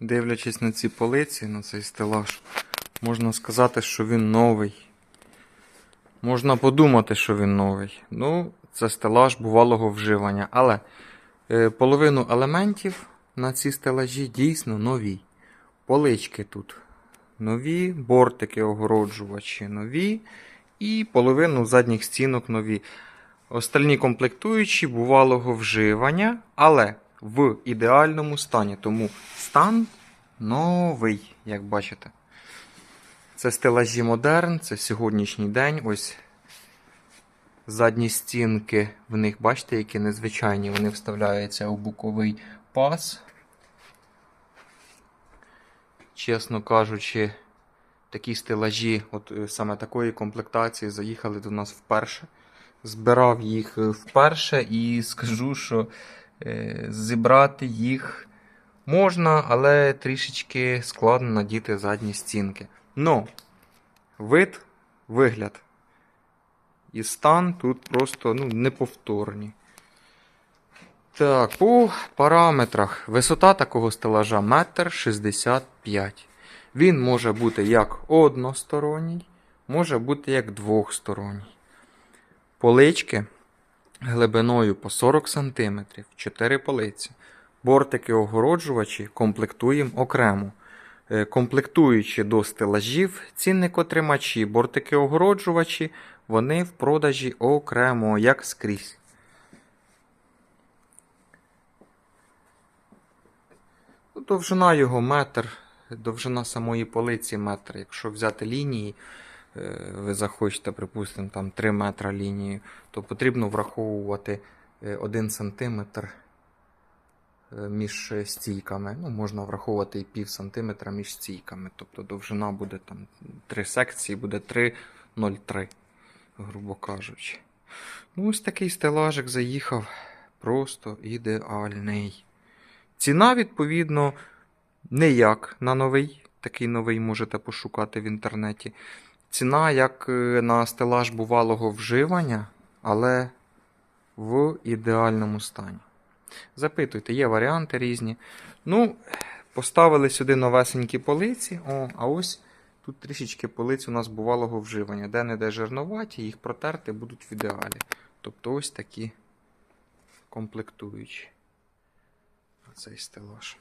Дивлячись на ці полиці, на цей стелаж, можна сказати, що він новий. Можна подумати, що він новий. Ну, це стелаж бувалого вживання. Але е, половину елементів на ці стелажі дійсно нові. Полички тут нові, бортики огороджувачі нові, і половину задніх стінок нові. Остальні комплектуючі бувалого вживання, але в ідеальному стані. Тому стан новий, як бачите. Це стелажі модерн, це сьогоднішній день. Ось задні стінки в них, бачите, які незвичайні. Вони вставляються у боковий паз. Чесно кажучи, такі стелажі, от е, саме такої комплектації, заїхали до нас вперше. Збирав їх е, вперше і скажу, що зібрати їх можна, але трішечки складно надіти задні стінки. Ну, вид, вигляд і стан тут просто ну, неповторні. Так, по параметрах. Висота такого стелажа 1,65 м. Він може бути як односторонній, може бути як двохсторонній. Полички глибиною по 40 см, 4 полиці. Бортики огороджувачі комплектуємо окремо. Е, Комплектуючи до стелажів, цінникотримачі, бортики огороджувачі, вони в продажі окремо, як скрізь. Ну, Довжина його метр, довжина самої полиці метр. Якщо взяти лінії, ви захочете, припустимо, там 3 метра лінії, то потрібно враховувати 1 см між стійками. Ну, можна враховувати і пів сантиметра між стійками. Тобто довжина буде там 3 секції, буде 3,03, грубо кажучи. Ну, ось такий стелажик заїхав. Просто ідеальний. Ціна, відповідно, не як на новий. Такий новий можете пошукати в інтернеті. Ціна як е, на стелаж бувалого вживання, але в ідеальному стані. Запитуйте, є варіанти різні. Ну, поставили сюди новесенькі полиці. О, а ось тут трішечки полиць у нас бувалого вживання. Де-не-де жирноваті, їх протерти будуть в ідеалі. Тобто ось такі комплектуючі. Оцей стелаж.